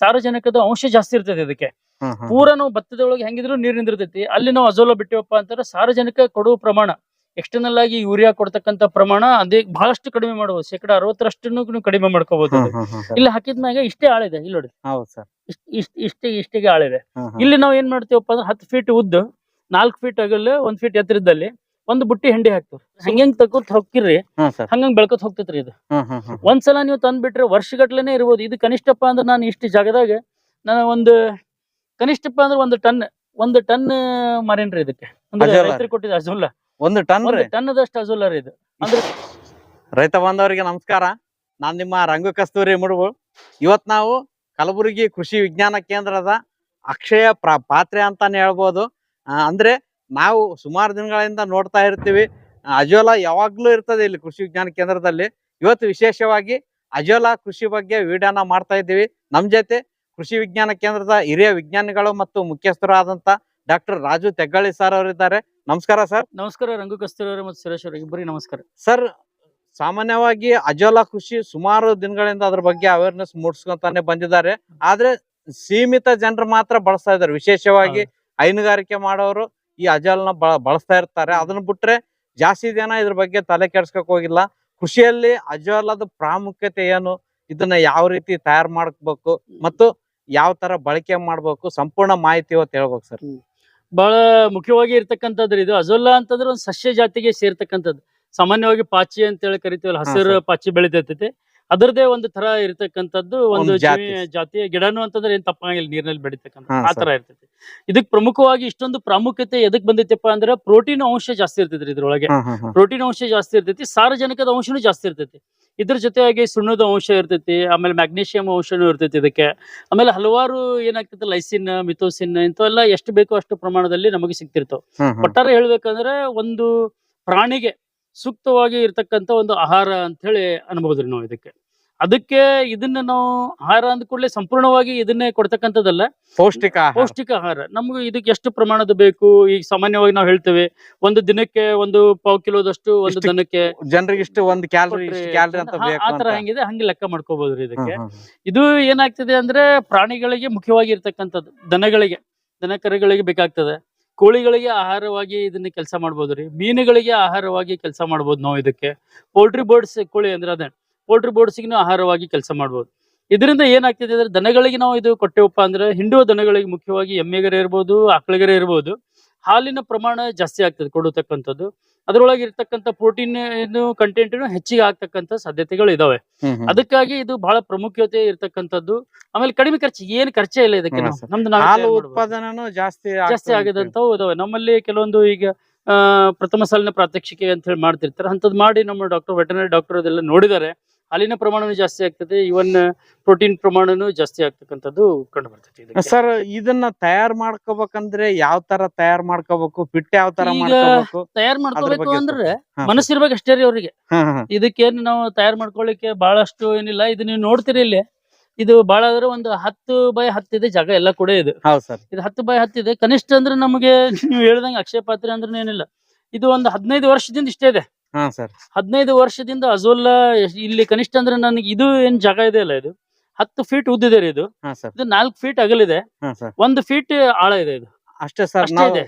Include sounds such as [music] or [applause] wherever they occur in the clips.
ಸಾರಜನಕದ ಅಂಶ ಜಾಸ್ತಿ ಇರ್ತದೆ ಅದಕ್ಕೆ ಪೂರ ನಾವು ಭತ್ತದೊಳಗೆ ಹೆಂಗಿದ್ರು ನೀರ್ ನಿಂದಿರ್ತೈತಿ ಅಲ್ಲಿ ನಾವು ಅಜೋಲ ಬಿಟ್ಟಿವಪ್ಪ ಅಂತಂದ್ರೆ ಸಾರಜನಕ ಕೊಡುವ ಪ್ರಮಾಣ ಎಕ್ಸ್ಟರ್ನಲ್ ಆಗಿ ಯೂರಿಯಾ ಕೊಡ್ತಕ್ಕಂತ ಪ್ರಮಾಣ ಅದೇ ಬಹಳಷ್ಟು ಕಡಿಮೆ ಮಾಡಬಹುದು ಶೇಕಡ ಅರವತ್ತರಷ್ಟನ್ನು ನೀವು ಕಡಿಮೆ ಮಾಡ್ಕೋಬಹುದು ಇಲ್ಲಿ ಹಾಕಿದ್ಮ್ಯಾಗ ಇಷ್ಟೇ ಆಳಿದೆ ಇಲ್ಲಿ ನೋಡಿ. ಇಷ್ಟ್ ಇಷ್ಟ್ ಇಷ್ಟೇ ಇಷ್ಟಿಗೆ ಆಳಿದೆ ಇಲ್ಲಿ ನಾವು ಏನ್ ಮಾಡ್ತೀವಪ್ಪ ಅಂದ್ರೆ ಹತ್ತು ಫೀಟ್ ಉದ್ದ ನಾಲ್ಕು ಫೀಟ್ ಆಗಲ್ಲ ಒಂದ್ ಫೀಟ್ ಎತ್ತರದಲ್ಲಿ ಒಂದು ಬುಟ್ಟಿ ಹೆಂಡಿ ಹಾಕ್ತಿವ್ರಿ. ಹಂಗಂಗ್ ತಗೋತ್ ಹೋಗ್ತಿರ್ರಿ ಸರ್. ಹಂಗಂಗ್ ಬೆಳ್ಕೊತ್ ಹೋಗ್ತೈತ್ರಿ ಇದು. ಹ್ಮ್ ಹ್ಮ್ ಹ್ಮ್ ಒಂದ್ಸಲ ನೀವು ತಂದ್ಬಿಟ್ರೆ ವರ್ಷಗಟ್ಲೆನೆ ಇರ್ಬೋದು. ಇದು ಕನಿಷ್ಠಪ್ಪ ಅಂದ್ರೆ ನಾನು ಇಷ್ಟು ಜಾಗದಾಗ ನಾನು ಒಂದು ಕನಿಷ್ಠಪ್ಪ ಅಂದ್ರೆ ಒಂದು ಟನ್ ಒಂದು ಟನ್ ಮಾರೇನ್ರಿ ಇದಕ್ಕೆ. ಅಂದ್ರೆ ಅಜೋಲ. ರೈತರಿಗೆ ಕೊಟ್ಟಿದ್ದ ಅಜೋಲ. ಒಂದು ಟನ್ ಒಂದು ರೀ? ಟನ್ನದಷ್ಟು ಅಜೋಲ್ಲ ರೀ ಇದು. ಅಂದ್ರೆ ರೈತ ಬಾಂಧವರಿಗೆ ನಮಸ್ಕಾರ. ನಾನ್ ನಿಮ್ಮ ರಂಗು ಕಸ್ತೂರಿ ಮುಡುಗು ಇವತ್ ನಾವು ಕಲಬುರಗಿ ಕೃಷಿ ವಿಜ್ಞಾನ ಕೇಂದ್ರದ ಅಕ್ಷಯ ಪ್ರ ಪಾತ್ರೆ ಅಂತಾನೆ ಹೇಳ್ಬೋದು. ಆ, ಅಂದ್ರೆ ನಾವು ಸುಮಾರು ದಿನಗಳಿಂದ ನೋಡ್ತಾ ಇರ್ತೀವಿ. ಅಜೋಲಾ ಯಾವಾಗ್ಲೂ ಇರ್ತದೆ ಇಲ್ಲಿ ಕೃಷಿ ವಿಜ್ಞಾನ ಕೇಂದ್ರದಲ್ಲಿ. ಇವತ್ತು ವಿಶೇಷವಾಗಿ ಅಜೋಲಾ ಕೃಷಿ ಬಗ್ಗೆ ವಿಡಿಯೋನ ಮಾಡ್ತಾ ಇದ್ದೀವಿ. ನಮ್ಮ ಜೊತೆ ಕೃಷಿ ವಿಜ್ಞಾನ ಕೇಂದ್ರದ ಹಿರಿಯ ವಿಜ್ಞಾನಿಗಳು ಮತ್ತು ಮುಖ್ಯಸ್ಥರು ಆದಂತ ಡಾಕ್ಟರ್ ರಾಜು ತೆಗ್ಗಳಿ ಸರ್ ಅವರಿದ್ದಾರೆ ನಮಸ್ಕಾರ ಸರ್ ನಮಸ್ಕಾರ ರಂಗು ಕಸ್ತೂರಿ ಅವರು ಮತ್ತು ಸುರೇಶ್ ಅವರು ಇಬ್ಬರಿಗೆ ನಮಸ್ಕಾರ. ಸರ್ ಸಾಮಾನ್ಯವಾಗಿ ಅಜೋಲಾ ಕೃಷಿ ಸುಮಾರು ದಿನಗಳಿಂದ ಅದ್ರ ಬಗ್ಗೆ ಅವೇರ್ನೆಸ್ ಮೂಡಿಸ್ಕೊಂತಾನೆ ಬಂದಿದ್ದಾರೆ. ಆದ್ರೆ ಸೀಮಿತ ಜನರು ಮಾತ್ರ ಬಳಸ್ತಾ ಇದ್ದಾರೆ. ವಿಶೇಷವಾಗಿ ಹೈನುಗಾರಿಕೆ ಮಾಡೋರು ಈ ಅಜಲ್ನ ಬಳ ಬಳಸ್ತಾ ಇರ್ತಾರೆ. ಅದನ್ನ ಬಿಟ್ರೆ ಜಾಸ್ತಿ ಜನ ಇದ್ರ ಬಗ್ಗೆ ತಲೆ ಕೆಡ್ಸ್ಕೊಕ್ ಹೋಗಿಲ್ಲ. ಕೃಷಿಯಲ್ಲಿ ಅಜೋಲದ ಪ್ರಾಮುಖ್ಯತೆ ಏನು? ಇದನ್ನ ಯಾವ ರೀತಿ ತಯಾರು ಮಾಡ್ಬೇಕು? ಮತ್ತು ಯಾವ ತರ ಬಳಕೆ ಮಾಡ್ಬೇಕು? ಸಂಪೂರ್ಣ ಮಾಹಿತಿ ಇವತ್ತು ಹೇಳ್ಬೇಕು ಸರ್. ಬಹಳ ಮುಖ್ಯವಾಗಿ ಇರ್ತಕ್ಕಂಥದ್ರಿ ಇದು. ಅಜೋಲಾ ಅಂತಂದ್ರೆ ಒಂದು ಸಸ್ಯ ಜಾತಿಗೆ ಸೇರ್ತಕ್ಕಂಥದ್ದು. ಸಾಮಾನ್ಯವಾಗಿ ಪಾಚಿ ಅಂತ ಹೇಳಿ ಕರಿತೀವಲ್ಲ ಹಸಿರು ಸರ್. ಪಾಚಿ ಬೆಳಿತೈತಿ ಅದರದೇ ಒಂದು ತರ ಇರ್ತಕ್ಕಂಥದ್ದು ಒಂದು ಜಾತಿಯ ಜಾತಿ. ಜೀವಿ ಜಾತಿ ಗಿಡನು ಅಂತಂದ್ರೆ ಏನ್ ತಪ್ಪಾಗಿಲ್ಲ ನೀರಿನಲ್ಲಿ ಬೆಳಿತಕ್ಕಂಥ ಹಾ, ಆ ತರ ಇರ್ತೈತಿ ಇದಕ್ ಪ್ರಮುಖವಾಗಿ ಇಷ್ಟೊಂದು ಪ್ರಾಮುಖ್ಯತೆ ಎದಕ್ ಬಂದೈತಪ್ಪ ಅಂದ್ರೆ ಪ್ರೋಟೀನ್ ಅಂಶ ಜಾಸ್ತಿ ಇರ್ತೈತ್ರಿ ಇದ್ರೊಳಗೆ. ಪ್ರೋಟೀನ್ ಅಂಶ ಜಾಸ್ತಿ ಇರ್ತೈತಿ ಸಾರಜನಕದ ಅಂಶನೂ ಜಾಸ್ತಿ ಇರ್ತೈತಿ ಇದ್ರ ಜೊತೆಯಾಗಿ ಸುಣ್ಣದ ಅಂಶ ಇರ್ತೈತಿ ಆಮೇಲೆ ಮ್ಯಾಗ್ನೀಷಿಯಂ ಅಂಶನೂ ಇರ್ತೈತಿ ಇದಕ್ಕೆ ಆಮೇಲೆ ಹಲವಾರು ಏನಾಗ್ತೈತಿ ಲೈಸಿನ್ ಮಿಥೋಸಿನ್ ಇಂಥವೆಲ್ಲ ಎಷ್ಟು ಬೇಕೋ ಅಷ್ಟು ಪ್ರಮಾಣದಲ್ಲಿ ನಮಗೆ ಸಿಗ್ತಿರ್ತಾವ ಹ್ಮ್ ಹ್ಮ್. ಒಟ್ಟಾರೆ ಹೇಳ್ಬೇಕಂದ್ರೆ ಒಂದು ಪ್ರಾಣಿಗೆ ಸೂಕ್ತವಾಗಿ ಇರ್ತಕ್ಕಂಥ ಒಂದು ಆಹಾರ ಅಂತ ಹೇಳಿ ಅನ್ಬೋದ್ರಿ ನಾವು ಇದಕ್ಕೆ. ಅದಕ್ಕೆ ಇದನ್ನ ನಾವು ಆಹಾರ ಅಂದ ಕೂಡಲೇ ಸಂಪೂರ್ಣವಾಗಿ ಇದನ್ನೇ ಕೊಡ್ತಕ್ಕಂಥದ್ದಲ್ಲ. ಪೌಷ್ಟಿಕ. ಪೌಷ್ಟಿಕ ಆಹಾರ. ನಮ್ಗೆ ಇದಕ್ಕೆ ಎಷ್ಟು ಪ್ರಮಾಣದ ಬೇಕು? ಈಗ ಸಾಮಾನ್ಯವಾಗಿ ನಾವು ಹೇಳ್ತೇವೆ ಒಂದು ದಿನಕ್ಕೆ ಒಂದು ಪಾವ್ ಕಿಲೋದಷ್ಟು ಒಂದು ದಿನಕ್ಕೆ ಜನರಿಗೆ ಇಷ್ಟು ಒಂದು ಕ್ಯಾಲರಿ ಆತರ ಹೆಂಗಿದೆ ಹಂಗೆ ಲೆಕ್ಕ ಮಾಡ್ಕೋಬಹುದ್ರಿ ಇದಕ್ಕೆ. ಇದು ಏನಾಗ್ತದೆ ಅಂದ್ರೆ ಪ್ರಾಣಿಗಳಿಗೆ ಮುಖ್ಯವಾಗಿ ಇರ್ತಕ್ಕಂಥದ್ದು ದನಗಳಿಗೆ ದನ ಕರುಗಳಿಗೆ ಬೇಕಾಗ್ತದೆ. ಕೋಳಿಗಳಿಗೆ ಆಹಾರವಾಗಿ ಇದನ್ನ ಕೆಲಸ ಮಾಡ್ಬೋದ್ರಿ ಮೀನುಗಳಿಗೆ ಆಹಾರವಾಗಿ ಕೆಲಸ ಮಾಡ್ಬೋದು ನಾವು ಇದಕ್ಕೆ. ಪೋಲ್ಟ್ರಿ ಬೋರ್ಡ್ಸ್ ಕೋಳಿ ಅಂದ್ರೆ ಅದೇ. ಪೋಲ್ಟ್ರಿ ಬೋರ್ಡ್ಸ್ಗೂ ಆಹಾರವಾಗಿ ಕೆಲಸ ಮಾಡ್ಬೋದು. ಇದರಿಂದ ಏನಾಗ್ತಿದೆ ಅಂದ್ರೆ ದನಗಳಿಗೆ ನಾವು ಇದು ಕೊಟ್ಟೆವಪ್ಪ ಅಂದ್ರೆ ಹಿಂಡುವ ದನಗಳಿಗೆ ಮುಖ್ಯವಾಗಿ ಎಮ್ಮೆಗರೆ ಇರ್ಬೋದು, ಆಕಳಗರೆ ಇರ್ಬೋದು. ಹಾಲಿನ ಪ್ರಮಾಣ ಜಾಸ್ತಿ ಆಗ್ತದೆ ಕೊಡತಕ್ಕಂಥದ್ದು. ಅದರೊಳಗೆ ಇರ್ತಕ್ಕಂಥ ಪ್ರೋಟೀನ್ ಏನು ಕಂಟೆಂಟ್ ಹೆಚ್ಚಿಗೆ ಆಗ್ತಕ್ಕಂತ ಸಾಧ್ಯತೆಗಳು ಇದಾವೆ. ಅದಕ್ಕಾಗಿ ಇದು ಬಹಳ ಪ್ರಾಮುಖ್ಯತೆ ಇರ್ತಕ್ಕಂಥದ್ದು. ಆಮೇಲೆ ಕಡಿಮೆ ಖರ್ಚು ಏನ್ ಖರ್ಚೇ ಇಲ್ಲ ಇದಕ್ಕೆ. ನಮ್ದು. ಉತ್ಪಾದನೆನೂ ಜಾಸ್ತಿ ಜಾಸ್ತಿ ಆಗದಂತವು ಇದಾವೆ. ನಮ್ಮಲ್ಲಿ ಕೆಲವೊಂದು ಈಗ ಪ್ರಥಮ ಸಾಲಿನ ಪ್ರಾತ್ಯಕ್ಷಿಕೆ ಅಂತ ಹೇಳಿ ಮಾಡ್ತಿರ್ತಾರೆ. ಅಂತದ್ ಮಾಡಿ ನಮ್ಮ ಡಾಕ್ಟರ್ ವೆಟನರಿ ಡಾಕ್ಟರ್ ಅದೆಲ್ಲ ನೋಡಿದ್ದಾರೆ. ಹಾಲಿನ ಪ್ರಮಾಣನೂ ಜಾಸ್ತಿ ಆಗ್ತದೆ ಇವನ್ ಪ್ರೋಟೀನ್ ಪ್ರಮಾಣನು ಜಾಸ್ತಿ ಆಗ್ತಕ್ಕಂಥದ್ದು ಕಂಡು ಬರ್ತೈತಿ. ಸರ್ ಇದನ್ನ ತಯಾರು ಮಾಡ್ಕೋಬೇಕಂದ್ರೆ ಯಾವ ತರ ತಯಾರು ಮಾಡ್ಕೋಬೇಕು ಫಿಟ್ ಯಾವ ತರ ತಯಾರು ಮಾಡ್ಕೋಬೇಕು ಅಂದ್ರೆ ಮನಸ್ಸಿರ್ಬೇಕು ಅಷ್ಟೇ ರೀ ಅವ್ರಿಗೆ. ಇದಕ್ಕೇನು ನಾವು ತಯಾರು ಮಾಡ್ಕೊಳ್ಳಿಕ್ಕೆ ಬಹಳಷ್ಟು ಏನಿಲ್ಲ ಇದು ನೀವು ನೋಡ್ತೀರಿ ಇಲ್ಲಿ. ಇದು ಬಹಳ ಅಂದ್ರೆ ಒಂದು ಹತ್ತು ಬೈ ಹತ್ತಿದೆ ಜಾಗ ಎಲ್ಲ ಕೂಡ ಇದು. ಸರ್. ಇದು ಹತ್ತು ಬೈ ಹತ್ತಿದೆ ಕನಿಷ್ಠ ಅಂದ್ರೆ ನಮಗೆ [laughs] ನೀವು ಹೇಳ್ದಂಗೆ ಅಕ್ಷಯ ಪಾತ್ರೆ ಅಂದ್ರೆ ಏನಿಲ್ಲ. ಇದು ಒಂದು ಹದಿನೈದು ವರ್ಷದಿಂದ ಇಷ್ಟೇ ಇದೆ. ಹಾ ಸರ್. ಹದಿನೈದು ವರ್ಷದಿಂದ ಅಜೋಲ್ಲ ಇಲ್ಲಿ ಕನಿಷ್ಠ ಅಂದ್ರೆ ನನಗೆ ಇದು ಏನ್ ಜಾಗ ಇದೆ ಅಲ್ಲ ಇದು? ಹತ್ತು ಫೀಟ್ ಉದ್ದಿದೆ ರೀ ಇದು. ಹಾ ಸರ್. ಇದು ನಾಲ್ಕು ಫೀಟ್ ಅಗಲಿದೆ. ಹಾ ಸರ್. ಒಂದು ಫೀಟ್ ಆಳ ಇದೆ ಇದು. ಅಷ್ಟೇ ಸರ್ ಅಷ್ಟೇ ನಾವು ಇದೆ.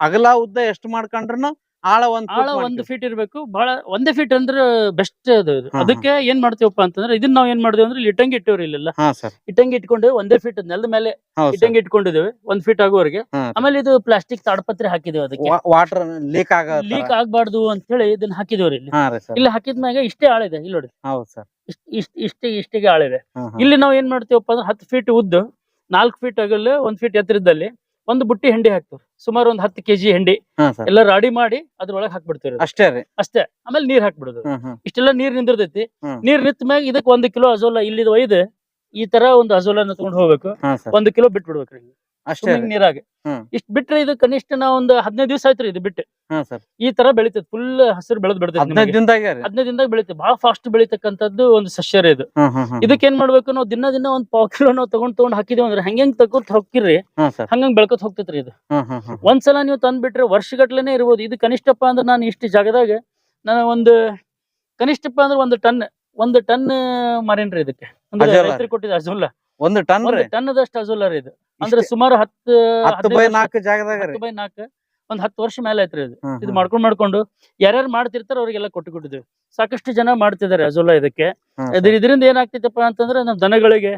ಅಗಲ ಉದ್ದ ಎಷ್ಟು ಮಾಡ್ಕೊಂಡ್ರು ಆಳ ಒಂದ್ ಆಳ ಒಂದು ಫೀಟ್ ಇರಬೇಕು. ಬಹಳ ಒಂದೇ ಫೀಟ್ ಅಂದ್ರೆ ಬೆಸ್ಟ್ ಅದು. ಅದಕ್ಕೆ ಏನ್ ಮಾಡ್ತೀವಪ್ಪ ಅಂತಂದ್ರೆ ಇದನ್ನ ನಾವ್ ಏನ್ ಮಾಡಿದ್ವಿ ಅಂದ್ರೆ ಇಟ್ಟಂಗಿ ಇಟ್ಟಿವ್ರಿ ಇಲ್ಲೆಲ್ಲ. ಇಟ್ಟಂಗಿ ಇಟ್ಕೊಂಡು ಒಂದೇ ಫೀಟ್ ನೆಲದ ಮೇಲೆ ಇಟ್ಟಂಗಿ ಇಟ್ಕೊಂಡಿದ್ದೇವೆ. ಒಂದ್ ಫೀಟ್ ಆಗುವವರೆಗೆ ಆಮೇಲೆ ಇದು ಪ್ಲಾಸ್ಟಿಕ್ ತಾಡಪತ್ರೆ ಹಾಕಿದೇವೆ ಅದಕ್ಕೆ. ವಾಟರ್ ಲೀಕ್ ಆಗ ಲೀಕ್ ಆಗ್ಬಾರ್ದು ಅಂತ ಹೇಳಿ ಇದನ್ನ ಹಾಕಿದೇವ್ರಿ ಇಲ್ಲಿ. ಇಲ್ಲಿ ಹಾಕಿದ್ಮ್ಯಾಗ ಇಷ್ಟೇ ಆಳಿದೆ ಇಲ್ಲಿ ನೋಡಿ. ಇಷ್ಟ ಇಷ್ಟ ಇಷ್ಟೇ ಇಷ್ಟಿಗೆ ಆಳಿದೆ. ಇಲ್ಲಿ ನಾವ್ ಏನ್ ಮಾಡ್ತೀವಪ್ಪ ಅಂದ್ರೆ ಹತ್ತು ಫೀಟ್ ಉದ್ದ ನಾಲ್ಕು ಫೀಟ್ ಆಗಲ್ಲ ಒಂದ್ ಫೀಟ್ ಎತ್ತರದಲ್ಲಿ ಒಂದು ಬುಟ್ಟಿ ಹೆಂಡಿ ಹಾಕ್ತಿವಿ ಸುಮಾರು ಒಂದ್ ಹತ್ತು ಕೆಜಿ ಹೆಂಡಿ ಎಲ್ಲ ರಾಡಿ ಮಾಡಿ ಅದ್ರೊಳಗೆ ಹಾಕ್ಬಿಡ್ತೀವಿ ಅಷ್ಟೇ ರೀ. ಅಷ್ಟೇ. ಆಮೇಲೆ ನೀರ್ ಹಾಕ್ಬಿಡುದು. ಇಷ್ಟೆಲ್ಲ ನೀರ್ ನಿಂದಿರ್ತೈತಿ. ನೀರ್ ನಿಂತ ಮ್ಯಾಗ ಇದಕ್ಕೆ ಒಂದ್ ಕಿಲೋ ಅಜೋಲ ಇಲ್ಲಿ ಒಯ್ದು ಈ ತರ ಒಂದು ಅಜೋಲನ ತಗೊಂಡ್ ಹೋಗ್ಬೇಕು. ಒಂದು ಕಿಲೋ ಬಿಟ್ಬಿಡ್ಬೇಕ್ರಿ ಅಷ್ಟೇ ರೀ ನೀರಾಗ. ಹ್ಮ್. ಇಷ್ಟ ಬಿಟ್ರೆ ಇದು ಕನಿಷ್ಠ ನಾವು ಒಂದು ಹದಿನೈದು ದಿವಸ ಆಯ್ತ್ರಿ ಇದು ಬಿಟ್ಟು. ಹಾ ಸರ್. ಈ ತರ ಬೆಳೀತದೆ ಫುಲ್ ಹಸಿರು ಬೆಳೆದ್ ಹದಿನೈದು ದಿನದಾಗೆ ರೀ. ಹದಿನೈದು ದಿನದಾಗ ಬೆಳೀತದೆ ಬಹಳ ಫಾಸ್ಟ್ ಬೆಳಿತಕ್ಕಂಥದ್ದು ಒಂದು ಸಸ್ಯ ರೀ ಇದು. ಹ್ಮ್ ಹ್ಮ್ ಹ್ಮ್ ಇದಕ್ಕೆ ಏನ್ ಮಾಡ್ಬೇಕು ನಾವು ದಿನ ದಿನ ಒಂದ್ ಪಾವ್ ಕಿಲೋ ನಾವು ತಗೊಂಡ್ ತಗೊಂಡ್ ಹಾಕಿದೇವ್ ಅಂದ್ರೆ ಹಂಗಂಗ್ ತಗೋತ್ ಹೋಗ್ತಿರಿ ಹಾ ಸರ್. ಹಂಗಂಗ್ ಬೆಳ್ಕೊತ್ ಹೋಗ್ತೈತ್ರಿ ಇದು. ಹ್ಮ್ ಹ್ಮ್ ಹ್ಮ್. ಒಂದ್ಸಲ ನೀವು ತಂದ್ಬಿಟ್ರೆ ವರ್ಷಗಟ್ಲೆನೆ ಇರ್ಬೋದು. ಇದು ಕನಿಷ್ಠಪ್ಪ ಅಂದ್ರೆ ನಾನು ಇಷ್ಟು ಜಾಗದಾಗ ನಾನು ಒಂದು ಕನಿಷ್ಠಪ್ಪ ಅಂದ್ರೆ ಒಂದು ಟನ್ ಒಂದು ಟನ್ ಮಾರೇನ್ರಿ ಇದಕ್ಕೆ. ಅಂದ್ರೆ ರೈತರಿ ರೈತರಿಗೆ ಕೊಟ್ಟಿದ್ದ ಅಜೋಲ. ಒಂದು ಟನ್ ಒಂದು ರೀ. ಟನ್ನದಷ್ಟು ಅಜೋಲಾ ರೀ ಇದು. ಅಂದ್ರೆ? ಸುಮಾರು ಹತ್ತು ಹತ್ತು ಬೈ ನಾಲ್ಕು ಜಾಗದಾಗ ರೀ. ಹತ್ತು ಬೈ ನಾಲ್ಕು ಒಂದ್ ಹತ್ತು ವರ್ಷ ಮೇಲೆ ಐತ್ರಿ ಇದು ಹ್ಮ್, ಇದು ಹ್ಮ್. ಮಾಡ್ಕೊಂಡ್ ಮಾಡ್ಕೊಂಡು ಯಾರ್ಯಾರು ಮಾಡ್ತಿರ್ತಾರ ಅವ್ರಿಗೆಲ್ಲ ಕೊಟ್ಟು ಕೊಟ್ಟಿದ್ವಿ ಸಾಕಷ್ಟು ಜನ ಮಾಡ್ತಿದ್ದಾರೆ ಅಜೋಲಾ ಇದಕ್ಕೆ. ಹ್ಮ್, ಇದ್ರ ಇದರಿಂದ ಏನಾಗ್ತೈತಪ್ಪ ಅಂತಂದ್ರೆ ನಮ್ ದನಗಳಿಗೆ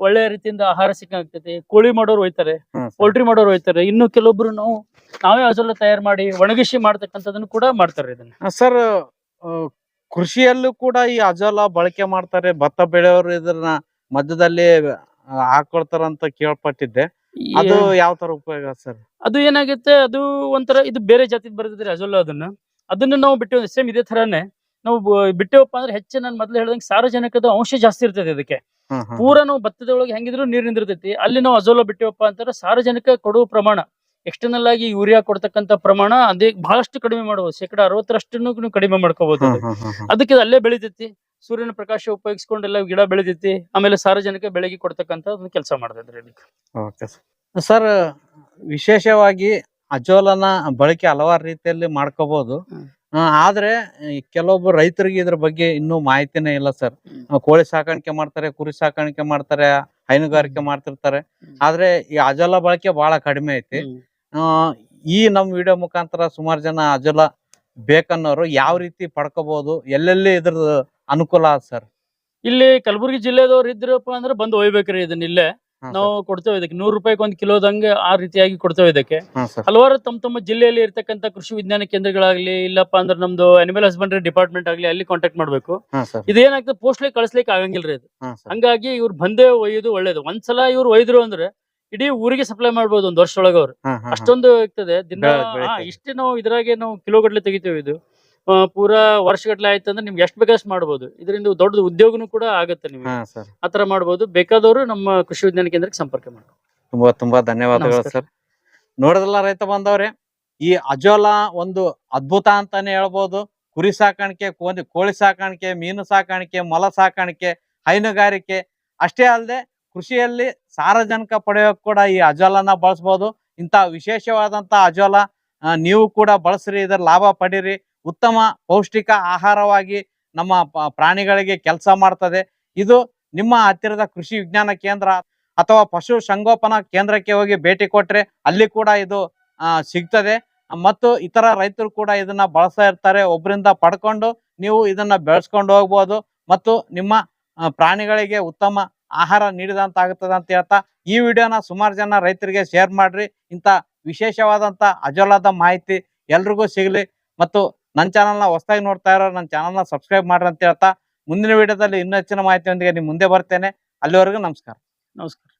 ಒಳ್ಳೆ ರೀತಿಯಿಂದ ಆಹಾರ ಸಿಕ್ಕಾಗ್ತೈತಿ. ಕೋಳಿ ಮಾಡೋರು ಹೋಯ್ತಾರೆ ಹ್ಮ್, ಸರ್. ಪೋಲ್ಟ್ರಿ ಮಾಡೋರು ಹೋಯ್ತಾರೆ. ಇನ್ನು ಕೆಲವೊಬ್ರು ನಾವು ನಾವೇ ಅಜೋಲ ತಯಾರು ಮಾಡಿ ಒಣಗಿಸಿ ಮಾಡ್ತಕ್ಕಂಥದನ್ನು ಕೂಡ ಮಾಡ್ತಾರೆ ಇದನ್ನ. ಆ, ಸರ್ ಆ, ಕೃಷಿಯಲ್ಲೂ ಕೂಡ ಈ ಅಜೋಲಾ ಬಳಕೆ ಮಾಡ್ತಾರೆ. ಭತ್ತ ಬೆಳೆಯೋರು ಇದನ್ನ ಮಧ್ಯದಲ್ಲಿ ಹಾಕೊಳ್ತಾರಂತ ಕೇಳ್ಪಟ್ಟಿದ್ದೆ. ಅದು ಯಾವ ತರ ಉಪಯೋಗ ಸರ್? ಅದು ಏನಾಗುತ್ತೆ ಅದು ಒಂಥರ ಇದು ಬೇರೆ ಜಾತಿ ಬರ್ತದ್ರಿ ಅಜೋಲ್ಲ ಅದನ್ನ. ಅದನ್ನ ನಾವು ಬಿಟ್ಟು ಸೇಮ್ ಇದೇ ತರಾನೇ ನಾವು ಬಿಟ್ಟೇವಪ್ಪ ಅಂದ್ರೆ ಹೆಚ್ಚು ನಾನು ಮೊದ್ಲು ಹೇಳ್ದಂಗೆ ಸಾರ್ವಜನಿಕದ ಅಂಶ ಜಾಸ್ತಿ ಇರ್ತದೆ ಅದಕ್ಕೆ. ಪೂರ ನಾವು ಭತ್ತದೊಳಗೆ ಹೆಂಗಿದ್ರು ನೀರು ನಿಂದಿರ್ತೈತಿ. ಅಲ್ಲಿ ನಾವು ಅಜೋಲೋ ಬಿಟ್ಟೇವಪ್ಪ ಅಂತಾರೆ ಸಾರ್ವಜನಿಕ ಕೊಡುವ ಪ್ರಮಾಣ. ಎಕ್ಸ್ಟರ್ನಲ್ ಆಗಿ ಯೂರಿಯಾ ಕೊಡ್ತಕ್ಕಂತ ಪ್ರಮಾಣ ಅದೇ ಬಹಳಷ್ಟು ಕಡಿಮೆ ಮಾಡಬಹುದು ಶೇಕಡ ಅರವತ್ತರಷ್ಟನ್ನು ನೀವು ಕಡಿಮೆ ಮಾಡ್ಕೋಬಹುದು. ಅದಕ್ಕೆ ಅಲ್ಲೇ ಬೆಳಿತೈತಿ ಸೂರ್ಯನ ಪ್ರಕಾಶ ಉಪಯೋಗಿಸಿಕೊಂಡೆಲ್ಲ ಗಿಡ ಬೆಳಿತೈತಿ ಆಮೇಲೆ ಸಾರ್ವಜನಿಕ ಬೆಳಗ್ಗೆ ಕೊಡ್ತಕ್ಕಂತ ಕೆಲಸ ಓಕೆ ಸರ್. ವಿಶೇಷವಾಗಿ ಅಜೋಲನ ಬಳಕೆ ಹಲವಾರು ರೀತಿಯಲ್ಲಿ ಮಾಡ್ಕೋಬಹುದು ಆದ್ರೆ ಕೆಲವೊಬ್ಬ ರೈತರಿಗೆ ಇದ್ರ ಬಗ್ಗೆ ಇನ್ನೂ ಮಾಹಿತಿನೇ ಇಲ್ಲ ಸರ್. ಕೋಳಿ ಸಾಕಾಣಿಕೆ ಮಾಡ್ತಾರೆ ಕುರಿ ಸಾಕಾಣಿಕೆ ಮಾಡ್ತಾರೆ ಹೈನುಗಾರಿಕೆ ಮಾಡ್ತಿರ್ತಾರೆ. ಆದ್ರೆ ಈ ಅಜೋಲ ಬಳಕೆ ಬಹಳ ಕಡಿಮೆ ಐತಿ. ಈ ನಮ್ ವಿಡಿಯೋ ಮುಖಾಂತರ ಸುಮಾರು ಜನ ಅಜಲ ಬೇಕನ್ನೋರು ಯಾವ ರೀತಿ ಪಡ್ಕೋಬಹುದು ಎಲ್ಲೆಲ್ಲಿ ಇದ್ರದ್ದು ಅನುಕೂಲ ಸರ್? ಇಲ್ಲಿ ಕಲಬುರಗಿ ಜಿಲ್ಲೆದವ್ರು ಇದ್ರಪ್ಪ ಅಂದ್ರೆ ಬಂದು ಒಯ್ಬೇಕ್ರಿ ಇದನ್ನ ಇಲ್ಲೇ. ನಾವು ಕೊಡ್ತೇವೆ ಇದಕ್ಕೆ. ನೂರು ರೂಪಾಯಿಗೆ ಒಂದ್ ಕಿಲೋದಂಗೆ ಆ ರೀತಿಯಾಗಿ ಕೊಡ್ತೇವೆ ಇದಕ್ಕೆ. ಹಲವಾರು ತಮ್ಮ ತಮ್ಮ ಜಿಲ್ಲೆಯಲ್ಲಿ ಇರ್ತಕ್ಕಂಥ ಕೃಷಿ ವಿಜ್ಞಾನ ಕೇಂದ್ರಗಳಾಗ್ಲಿ ಇಲ್ಲಪ್ಪ ಅಂದ್ರೆ ನಮ್ದು ಅನಿಮಲ್ ಹಸ್ಬೆಂಡ್ರಿ ಡಿಪಾರ್ಟ್ಮೆಂಟ್ ಆಗ್ಲಿ ಅಲ್ಲಿ ಕಾಂಟ್ಯಾಕ್ಟ್ ಮಾಡ್ಬೇಕು. ಇದೇನಾಗ್ತದೆ ಪೋಸ್ಟ್ಲಿ ಕಳಿಸ್ಲಿಕ್ಕೆ ಆಗಂಗಿಲ್ರಿ ಇದು. ಹಂಗಾಗಿ ಇವ್ರು ಬಂದೇ ಒಯ್ಯೋದು ಒಳ್ಳೇದು. ಒಂದ್ಸಲ ಇವ್ರು ಒಯ್ದ್ರು ಅಂದ್ರೆ ಇಡೀ ಊರಿಗೆ ಸಪ್ಲೈ ಮಾಡ್ಬೋದು ಒಂದ್ ವರ್ಷದೊಳಗ ಅವ್ರು. ಅಷ್ಟೊಂದು ಇರ್ತದೆ. ದಿನ ಇಷ್ಟೇ ನಾವು ಇದ್ರಾಗೆ ನಾವು ಕಿಲೋಗಟ್ಲೆ ತೆಗಿತೇವೆ ಇದು. ಪೂರಾ ವರ್ಷಗಟ್ಲೆ ಆಯ್ತು ಅಂದ್ರೆ ನಿಮ್ಗೆ ಎಷ್ಟು ಬೇಕಷ್ಟು ಮಾಡ್ಬೋದು. ಇದರಿಂದ ದೊಡ್ಡ ಉದ್ಯೋಗನು ಕೂಡ ಆಗುತ್ತೆ ನಿಮ್ಗೆ. ಆತರ ಮಾಡ್ಬೋದು. ಬೇಕಾದವರು ನಮ್ಮ ಕೃಷಿ ವಿಜ್ಞಾನ ಕೇಂದ್ರಕ್ಕೆ ಸಂಪರ್ಕ ಮಾಡಿ ತುಂಬಾ ತುಂಬಾ ಧನ್ಯವಾದಗಳು ಸರ್. ನೋಡಿದ್ರಲ್ಲ ರೈತ ಬಂದವ್ರೆ ಈ ಅಜೋಲಾ ಒಂದು ಅದ್ಭುತ ಅಂತಾನೆ ಹೇಳ್ಬೋದು. ಕುರಿ ಸಾಕಾಣಿಕೆ ಕೋಳಿ ಸಾಕಾಣಿಕೆ ಮೀನು ಸಾಕಾಣಿಕೆ ಮೊಲ ಸಾಕಾಣಿಕೆ ಹೈನುಗಾರಿಕೆ ಅಷ್ಟೇ ಅಲ್ಲದೆ ಕೃಷಿಯಲ್ಲಿ ಸಾರಜನಕ ಪಡೆಯೋಕೆ ಕೂಡ ಈ ಅಜೋಲನ ಬಳಸ್ಬೋದು. ಇಂಥ ವಿಶೇಷವಾದಂತ ಅಜೋಲ ನೀವು ಕೂಡ ಬಳಸ್ರಿ ಇದರ ಲಾಭ ಪಡೀರಿ. ಉತ್ತಮ ಪೌಷ್ಟಿಕ ಆಹಾರವಾಗಿ ನಮ್ಮ ಪ್ರಾಣಿಗಳಿಗೆ ಕೆಲಸ ಮಾಡ್ತದೆ. ಇದು ನಿಮ್ಮ ಹತ್ತಿರದ ಕೃಷಿ ವಿಜ್ಞಾನ ಕೇಂದ್ರ ಅಥವಾ ಪಶು ಸಂಗೋಪನಾ ಕೇಂದ್ರಕ್ಕೆ ಹೋಗಿ ಭೇಟಿ ಕೊಟ್ರೆ ಅಲ್ಲಿ ಕೂಡ ಇದು ಸಿಗ್ತದೆ. ಮತ್ತು ಇತರ ರೈತರು ಕೂಡ ಇದನ್ನ ಬಳಸ್ತಾ ಇರ್ತಾರೆ. ಒಬ್ಬರಿಂದ ಪಡ್ಕೊಂಡು ನೀವು ಇದನ್ನ ಬೆಳೆಸ್ಕೊಂಡು ಹೋಗ್ಬೋದು. ಮತ್ತು ನಿಮ್ಮ ಪ್ರಾಣಿಗಳಿಗೆ ಉತ್ತಮ ಆಹಾರ ನೀಡಿದಂತಾಗುತ್ತದೆ ಅಂತ ಹೇಳ್ತಾ ಈ ವಿಡಿಯೋನ ಸುಮಾರು ಜನ ರೈತರಿಗೆ ಶೇರ್ ಮಾಡ್ರಿ. ಇಂಥ ವಿಶೇಷವಾದಂತ ಅಜೋಲಾದ ಮಾಹಿತಿ ಎಲ್ರಿಗೂ ಸಿಗಲಿ. ಮತ್ತು ನನ್ನ ಚಾನಲ್ನ ಹೊಸದಾಗಿ ನೋಡ್ತಾ ಇರೋ ನನ್ನ ಚಾನಲ್ನ ಸಬ್ಸ್ಕ್ರೈಬ್ ಮಾಡ್ರಿ ಅಂತ ಹೇಳ್ತಾ ಮುಂದಿನ ವಿಡಿಯೋದಲ್ಲಿ ಇನ್ನೂ ಹೆಚ್ಚಿನ ಮಾಹಿತಿಯೊಂದಿಗೆ ನಿಮ್ಮ ಮುಂದೆ ಬರ್ತೇನೆ. ಅಲ್ಲಿವರೆಗೂ ನಮಸ್ಕಾರ. ನಮಸ್ಕಾರ.